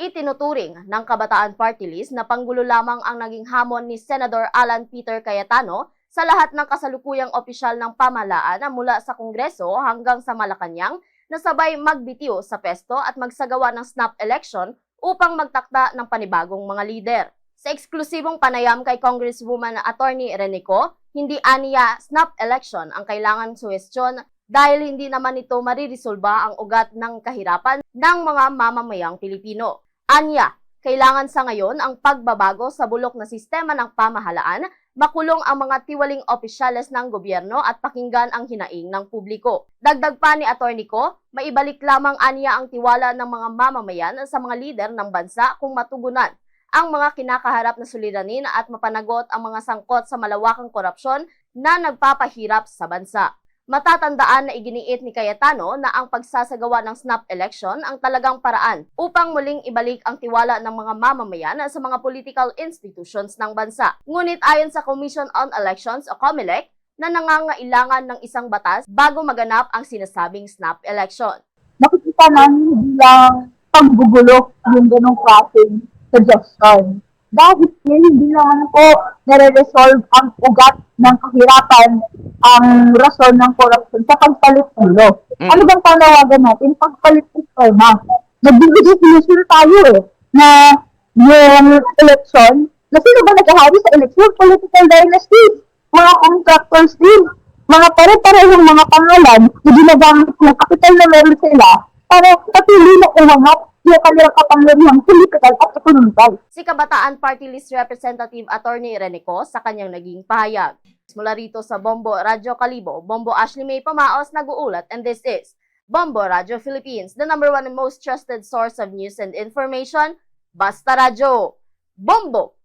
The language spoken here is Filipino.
Itinuturing ng Kabataan Party List na panggulo lamang ang naging hamon ni Senador Alan Peter Cayetano sa lahat ng kasalukuyang opisyal ng pamahalaan na mula sa Kongreso hanggang sa Malacanang na sabay magbitiw sa pesto at magsagawa ng snap election upang magtakda ng panibagong mga lider. Sa eksklusibong panayam kay Congresswoman Attorney Renico, hindi aniya snap election ang kailangan suwestyon dahil hindi naman ito maririsolba ang ugat ng kahirapan ng mga mamamayang Pilipino. Anya, kailangan sa ngayon ang pagbabago sa bulok na sistema ng pamahalaan, makulong ang mga tiwaling opisyales ng gobyerno at pakinggan ang hinaing ng publiko. Dagdag pa ni Atty. Ko, maibalik lamang anya ang tiwala ng mga mamamayan sa mga lider ng bansa kung matugunan ang mga kinakaharap na suliranin at mapanagot ang mga sangkot sa malawakang korupsyon na nagpapahirap sa bansa. Matatandaan na iginiit ni Cayetano na ang pagsasagawa ng snap election ang talagang paraan upang muling ibalik ang tiwala ng mga mamamayan sa mga political institutions ng bansa. Ngunit ayon sa Commission on Elections o COMELEC, na nangangailangan ng isang batas bago maganap ang sinasabing snap election. nakikita namin bilang paggugulo yung ganong klaseng suggestion. Dahil hindi naman po nare-resolve ang ugat ng kahirapan ang rason ng corruption sa pagpalit ulo. Mm. Ano bang panawagan natin? Pagpalit sistema. Nagbibigay solution tayo eh, na yung election, na sino ba naghahawi sa election? Political dynasties, mga contractors din, mga pare-parehong mga pangalan na ginagamit ng kapital na meron sila para patuloy na umangat yung kanilang kapangyarihang political at ekonomikal. Si Kabataan Party List Representative Attorney Renico sa kanyang naging pahayag. Mula rito sa Bombo Radyo Kalibo, Bombo Ashley May Pamaos nag-uulat and this is Bombo Radyo Philippines, the number one and most trusted source of news and information. Basta Radyo! Bombo!